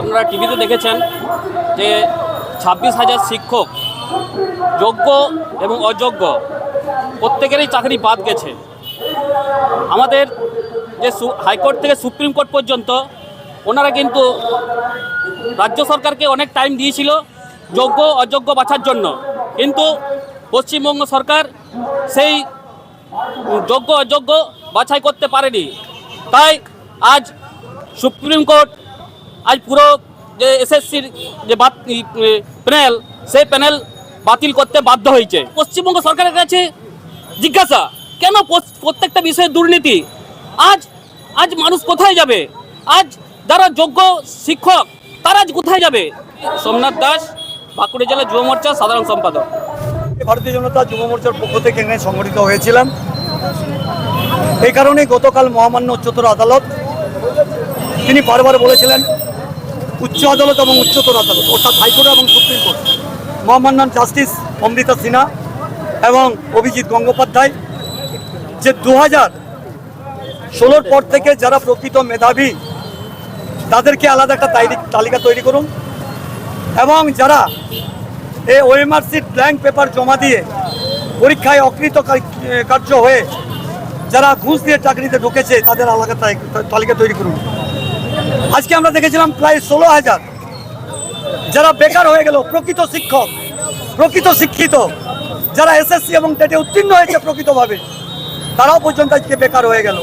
আপনারা টিভিতে দেখেছেন যে ছাব্বিশ হাজার শিক্ষক যোগ্য এবং অযোগ্য প্রত্যেকেরই চাকরি বাদ গেছে। আমাদের যে হাইকোর্ট থেকে সুপ্রিম কোর্ট পর্যন্ত ওনারা কিন্তু রাজ্য সরকারকে অনেক টাইম দিয়েছিল যোগ্য, অযোগ্য বাছার জন্য। কিন্তু পশ্চিমবঙ্গ সরকার সেই যোগ্য, অযোগ্য বাছাই করতে পারেনি। তাই আজ সুপ্রিম কোর্ট, আজ পুরো যে এসএসসির যে প্যানেল সেই প্যানেল বাতিল করতে বাধ্য হয়েছে। পশ্চিমবঙ্গ সরকারের কাছে জিজ্ঞাসা, কেন প্রত্যেকটা বিষয়ে দুর্নীতি? আজ আজ মানুষ কোথায় যাবে? আজ যারা যোগ্য শিক্ষক, তারা আজ কোথায় যাবে? সোমনাথ দাস, বাঁকুড়া জেলা যুব মোর্চা সাধারণ সম্পাদক। ভারতীয় জনতা যুব মোর্চার পক্ষ থেকে এখানে সংগঠিত হয়েছিলাম। এই কারণে গতকাল মহামান্য উচ্চতর আদালত, তিনি বারবার বলেছিলেন, উচ্চ আদালত এবং উচ্চতর আদালত, অর্থাৎ হাইকোর্ট এবং সুপ্রিম কোর্ট, মহামান্য জাস্টিস অমৃতা সিনহা এবং অভিজিৎ গঙ্গোপাধ্যায়, যে দু হাজার ষোলোর পর থেকে যারা প্রকৃত মেধাবী, তাদেরকে আলাদা একটা তালিকা তৈরি করুন এবং যারা এই ওএমআর সিট ব্ল্যাঙ্ক পেপার জমা দিয়ে পরীক্ষায় অকৃত কার্য হয়ে যারা ঘুষ দিয়ে চাকরিতে ঢুকেছে, তাদের আলাদা তালিকা তৈরি করুন। আজকে আমরা দেখেছিলাম প্রায় ষোলো হাজার। যারা বেকার হয়ে গেল, প্রকৃত শিক্ষক, প্রকৃত শিক্ষিত, যারা এসএসসি এবং টেটে উত্তীর্ণ হয়েছে প্রকৃতভাবে, তারাও পর্যন্ত আজকে বেকার হয়ে গেল।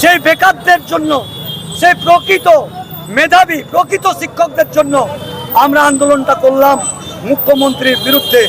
সেই বেকারদের জন্য, সেই প্রকৃত মেধাবী, প্রকৃত শিক্ষকদের জন্য আমরা আন্দোলনটা করলাম মুখ্যমন্ত্রীর বিরুদ্ধে।